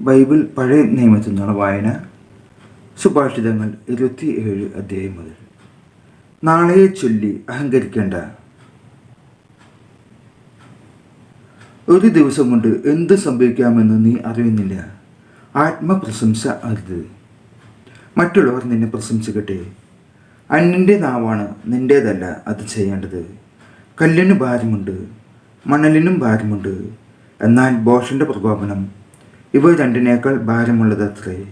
Bible പഴയ നിയമത്തിൽ നിന്നുള്ള വായന സുഭാഷിതങ്ങൾ ഇരുപത്തി ഏഴ് അധ്യായം മുതൽ. നാളെയെ ചൊല്ലി അഹങ്കരിക്കേണ്ട. ഒരു ദിവസം കൊണ്ട് എന്ത് സംഭവിക്കാമെന്ന് നീ അറിയുന്നില്ല. ആത്മപ്രശംസ അരുത്. മറ്റുള്ളവർ നിന്നെ പ്രശംസിക്കട്ടെ. അന്നിന്റെ നാവാണ് നിന്റേതല്ല അത് ചെയ്യേണ്ടത്. കല്ലിന് ഭാരമുണ്ട് മണലിനും ഭാരമുണ്ട്. എന്നാൽ ബോഷന്റെ പ്രകോപനം ഇവ രണ്ടിനേക്കാൾ ഭാരമുള്ളത് അത്രേ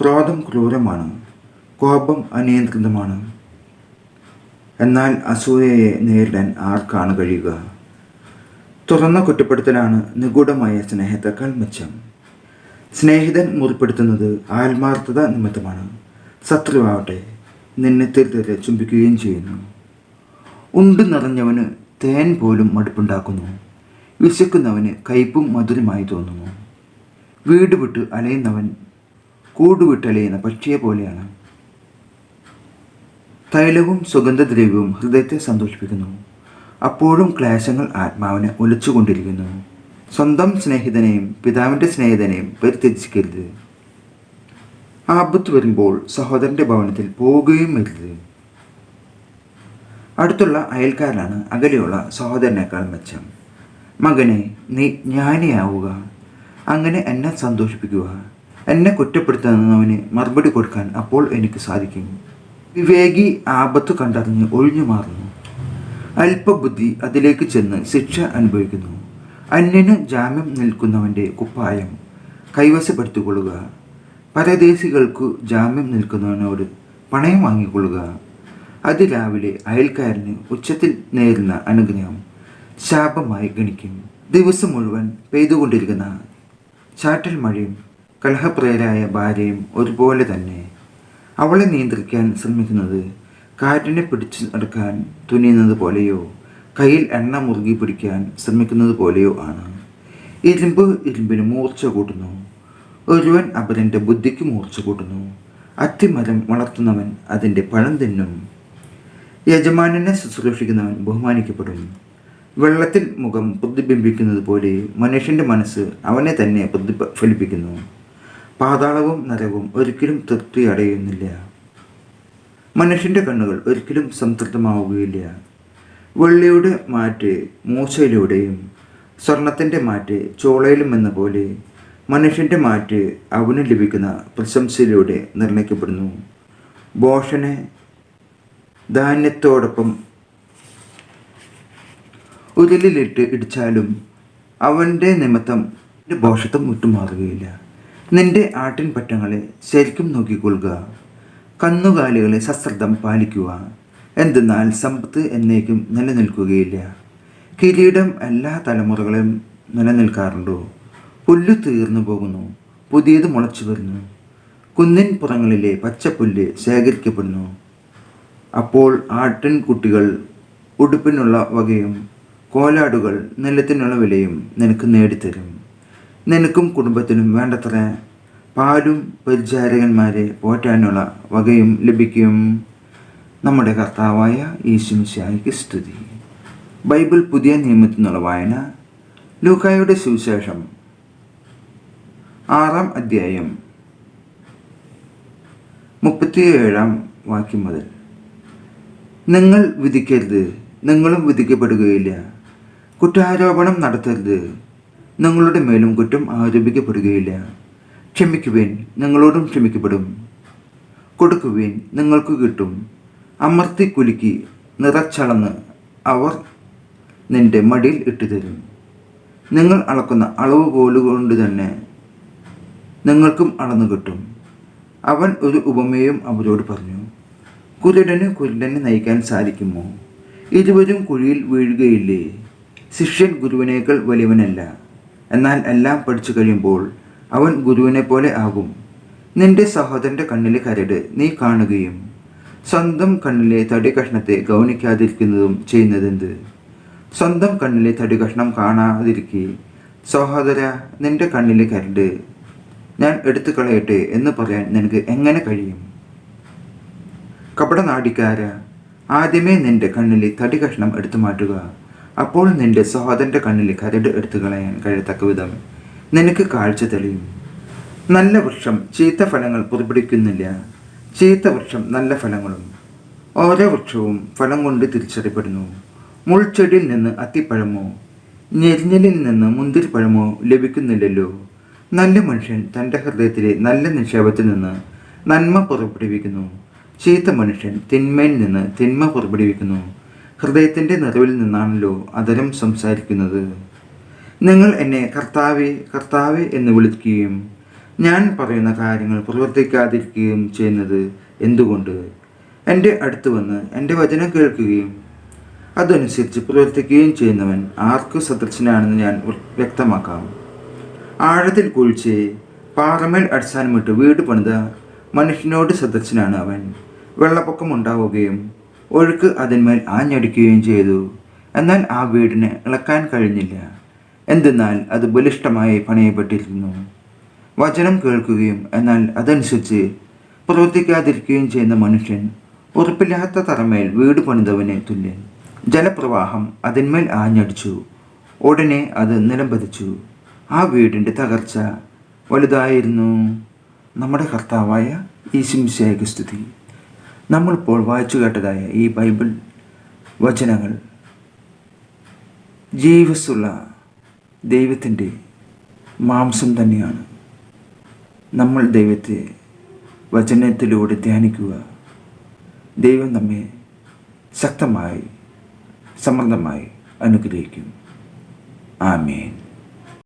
ക്രോധം ക്രൂരമാണ് കോപം അനിയന്ത്രിതമാണ്. എന്നാൽ അസൂയയെ നേരിടാൻ ആർക്കാണ് കഴിയുക? തുറന്ന കുറ്റപ്പെടുത്തലാണ് നിഗൂഢമായ സ്നേഹത്തെക്കാൾ മെച്ചം. സ്നേഹിതൻ മുറിപ്പെടുത്തുന്നത് ആത്മാർത്ഥത നിമിത്തമാണ്. ശത്രുവാവട്ടെ നിന്നെ തിരുത്തരെ ചുംബിക്കുകയും ചെയ്യുന്നു. ഉണ്ട് നിറഞ്ഞവന് തേൻ പോലും മടുപ്പുണ്ടാക്കുന്നു. വിശക്കുന്നവന് കയ്പും മധുരമായി തോന്നുന്നു. വീട് വിട്ട് അലയുന്നവൻ കൂടുവിട്ടലയുന്ന പക്ഷിയെ പോലെയാണ്. തൈലവും സുഗന്ധദ്രവ്യവും ഹൃദയത്തെ സന്തോഷിപ്പിക്കുന്നു. അപ്പോഴും ക്ലേശങ്ങൾ ആത്മാവിനെ ഒലിച്ചുകൊണ്ടിരിക്കുന്നു. സ്വന്തം സ്നേഹിതനെയും പിതാവിന്റെ സ്നേഹിതനെയും പരിത്യജിക്കരുത് ആപത്ത് വരുമ്പോൾ സഹോദരന്റെ ഭവനത്തിൽ പോവുകയും വരുത് അടുത്തുള്ള അയൽക്കാരനാണ് അകലെയുള്ള സഹോദരനേക്കാൾ മെച്ചം. മകനെ നീ ജ്ഞാനിയാവുക. അങ്ങനെ എന്നെ സന്തോഷിപ്പിക്കുക. എന്നെ കുറ്റപ്പെടുത്തുന്നവന് മറുപടി കൊടുക്കാൻ അപ്പോൾ എനിക്ക് സാധിക്കും. വിവേകി ആപത്ത് കണ്ടറിഞ്ഞ് ഒഴിഞ്ഞു മാറുന്നു. അല്പബുദ്ധി അതിലേക്ക് ചെന്ന് ശിക്ഷ അനുഭവിക്കുന്നു. അന്യന് ജാമ്യം നിൽക്കുന്നവന്റെ കുപ്പായം കൈവശപ്പെടുത്തിക്കൊള്ളുക. പരദേശികൾക്കു ജാമ്യം നിൽക്കുന്നവനോട് പണയം വാങ്ങിക്കൊള്ളുക. അതിരാവിലെ അയൽക്കാരന് ഉച്ചത്തിൽ നേരുന്ന അനുഗ്രഹം ശാപമായി ഗണിക്കും. ദിവസം മുഴുവൻ പെയ്തുകൊണ്ടിരിക്കുന്ന ചാറ്റൽ മഴയും കലഹപ്രിയരായ ഭാര്യയും ഒരുപോലെ തന്നെ. അവളെ നിയന്ത്രിക്കാൻ ശ്രമിക്കുന്നത് കാറ്റിനെ പിടിച്ചു നടക്കാൻ തുനിയുന്നത് പോലെയോ കയ്യിൽ എണ്ണ മുറുകി പിടിക്കാൻ ശ്രമിക്കുന്നത് പോലെയോ ആണ്. ഇരുമ്പ് ഇരുമ്പിന് മൂർച്ച കൂട്ടുന്നു. ഒരുവൻ അപരന്റെ ബുദ്ധിക്ക് മൂർച്ച കൂട്ടുന്നു. അത്തിമരം വളർത്തുന്നവൻ അതിന്റെ പഴം തിന്നും. യജമാനനെ ശുശ്രൂഷിക്കുന്നവൻ ബഹുമാനിക്കപ്പെടും. വെള്ളത്തിൽ മുഖം പ്രതിബിംബിക്കുന്നത് പോലെ മനുഷ്യന്റെ മനസ്സ് അവനെ തന്നെ പ്രതിഫലിപ്പിക്കുന്നു. പാതാളവും നരവും ഒരിക്കലും തൃപ്തി അടയുന്നില്ല. മനുഷ്യന്റെ കണ്ണുകൾ ഒരിക്കലും സംതൃപ്തമാവുകയില്ല. വെള്ളിയുടെ മാറ്റ് മൂശയിലൂടെയും സ്വർണത്തിന്റെ മാറ്റ് ചോളയിലും എന്ന പോലെ മനുഷ്യന്റെ മാറ്റ് അവന് ലഭിക്കുന്ന പ്രശംസയിലൂടെ നിർണയിക്കപ്പെടുന്നു ബോഷനെ ധാന്യത്തോടൊപ്പം ഉരുളിലിട്ട് ഇടിച്ചാലും അവന്റെ നിമിത്തം നിന്റെ ബോഷത്വം വിട്ടുമാറുകയില്ല നിന്റെ ആട്ടിൻ പറ്റങ്ങളെ ശരിക്കും നോക്കിക്കൊള്ളുക. കന്നുകാലികളെ സശ്രദ്ധം പാലിക്കുക. എന്തെന്നാൽ സമ്പത്ത് എന്നേക്കും നിലനിൽക്കുകയില്ല. കിരീടം എല്ലാ തലമുറകളും നിലനിൽക്കാറുണ്ടോ? പുല്ല് തീർന്നു പോകുന്നു. പുതിയത് മുളച്ചു വരുന്നു. കുന്നിൻ പുറങ്ങളിലെ പച്ചപ്പുല്ല് ശേഖരിക്കപ്പെടുന്നു. അപ്പോൾ ആട്ടിൻകുട്ടികൾ ഉടുപ്പിനുള്ള വകയും കോലാടുകൾ നിലത്തിനുള്ള വിലയും നിനക്ക് നേടിത്തരും. നിനക്കും കുടുംബത്തിനും വേണ്ടത്ര പാലും പരിചാരകന്മാരെ പോറ്റാനുള്ള വകയും ലഭിക്കും. നമ്മുടെ കർത്താവായ യേശുമിശായിക്ക് സ്തുതി. ബൈബിൾ പുതിയ നിയമത്തിനുള്ള വായന. ലൂക്കായുടെ സുവിശേഷം ആറാം അധ്യായം മുപ്പത്തിയേഴാം വാക്യം മുതൽ. നിങ്ങൾ വിധിക്കരുത് നിങ്ങളും വിധിക്കപ്പെടുകയില്ല. കുറ്റാരോപണം നടത്തരുത്. നിങ്ങളുടെ മേലും കുറ്റം ആരോപിക്കപ്പെടുകയില്ല. ക്ഷമിക്കുവേൻ നിങ്ങളോടും ക്ഷമിക്കപ്പെടും. കൊടുക്കുവേൻ നിങ്ങൾക്ക് കിട്ടും. അമർത്തി കുലുക്കി നിറച്ചളന്ന് അവർ നിന്റെ മടിയിൽ ഇട്ടുതരും. നിങ്ങൾ അളക്കുന്ന അളവ് പോലുകൊണ്ട് തന്നെ നിങ്ങൾക്കും അളന്നു കിട്ടും. അവൻ ഒരു ഉപമയും അവരോട് പറഞ്ഞു കുരുടന് കുരുടനെ നയിക്കാൻ സാധിക്കുമോ? ഇരുവരും കുഴിയിൽ വീഴുകയില്ലേ? ശിഷ്യൻ ഗുരുവിനേക്കാൾ വലിയവനല്ല. എന്നാൽ എല്ലാം പഠിച്ചു കഴിയുമ്പോൾ അവൻ ഗുരുവിനെ പോലെ ആകും. നിന്റെ സഹോദരന്റെ കണ്ണിലെ കരട് നീ കാണുകയും സ്വന്തം കണ്ണിലെ തടി കഷ്ണത്തെ ഗൗനിക്കാതിരിക്കുന്നതും ചെയ്യുന്നതെന്ത്? സ്വന്തം കണ്ണിലെ തടി കഷ്ണം കാണാതിരിക്കെ. സഹോദര നിന്റെ കണ്ണിലെ കരട് ഞാൻ എടുത്തു കളയട്ടെ എന്ന് പറയാൻ നിനക്ക് എങ്ങനെ കഴിയും? കപടനാടിക്കാര ആദ്യമേ നിന്റെ കണ്ണിലെ തടി കഷ്ണം എടുത്തു മാറ്റുക അപ്പോൾ നിന്റെ സഹോദരന്റെ കണ്ണിൽ കരട് എടുത്തു കളയാൻ കഴിയത്തക്ക വിധം നിനക്ക് കാഴ്ച തെളിയും. നല്ല വൃക്ഷം ചീത്ത ഫലങ്ങൾ പുറപ്പെടുവിക്കുന്നില്ല ചീത്ത വൃക്ഷം നല്ല ഫലങ്ങളും. ഓരോ വൃക്ഷവും ഫലം കൊണ്ട് തിരിച്ചറിയപ്പെടുന്നു. മുൾച്ചെടിയിൽ നിന്ന് അത്തിപ്പഴമോ ഞെരിഞ്ഞലിൽ നിന്ന് മുന്തിരിപ്പഴമോ ലഭിക്കുന്നില്ലല്ലോ. നല്ല മനുഷ്യൻ തന്റെ ഹൃദയത്തിലെ നല്ല നിക്ഷേപത്തിൽ നിന്ന് നന്മ പുറപ്പെടുവിക്കുന്നു. ചീത്ത മനുഷ്യൻ തിന്മയിൽ നിന്ന് തിന്മ പുറപ്പെടുവിക്കുന്നു. ഹൃദയത്തിന്റെ നിറവിൽ നിന്നാണല്ലോ അതരം സംസാരിക്കുന്നത്. നിങ്ങൾ എന്നെ കർത്താവെ കർത്താവെ എന്ന് വിളിക്കുകയും ഞാൻ പറയുന്ന കാര്യങ്ങൾ പ്രവർത്തിക്കാതിരിക്കുകയും ചെയ്യുന്നത് എന്തുകൊണ്ട്? എന്റെ അടുത്ത് വന്ന് എന്റെ വചനം കേൾക്കുകയും അതനുസരിച്ച് പ്രവർത്തിക്കുകയും ചെയ്യുന്നവൻ ആർക്ക് സദൃശനാണെന്ന് ഞാൻ വ്യക്തമാക്കാം. ആഴത്തിൽ കുഴിച്ച് പാറമേൽ അടിസ്ഥാനമിട്ട് വീട് പണിത മനുഷ്യനോട് സദൃശനാണ് അവൻ. വെള്ളപ്പൊക്കം ഉണ്ടാവുകയും ഒഴുക്ക് അതിന്മേൽ ആഞ്ഞടിക്കുകയും ചെയ്തു. എന്നാൽ ആ വീടിന് ഇളക്കാൻ കഴിഞ്ഞില്ല. എന്തെന്നാൽ അത് ബലിഷ്ടമായി പണിയപ്പെട്ടിരുന്നു. വചനം കേൾക്കുകയും എന്നാൽ അതനുസരിച്ച് പ്രവർത്തിക്കാതിരിക്കുകയും ചെയ്യുന്ന മനുഷ്യൻ ഉറപ്പില്ലാത്ത തറമേൽ വീട് പണിതവനെ തുല്യൻ. ജലപ്രവാഹം അതിന്മേൽ ആഞ്ഞടിച്ചു. ഉടനെ അത് നിലംപതിച്ചു. ആ വീടിന്റെ തകർച്ച വലുതായിരുന്നു. നമ്മുടെ കർത്താവായ ഈശിംശയ്ക്ക് സ്തുതി. നമ്മളിപ്പോൾ വായിച്ചു കേട്ടതായ ഈ ബൈബിൾ വചനങ്ങൾ ജീവസുള്ള ദൈവത്തിന്റെ മാംസം തന്നെയാണ്. നമ്മൾ ദൈവത്തെ വചനത്തിലൂടെ ധ്യാനിക്കുക. ദൈവം നമ്മെ ശക്തമായി സമൃദ്ധമായി അനുഗ്രഹിക്കും. ആമേൻ.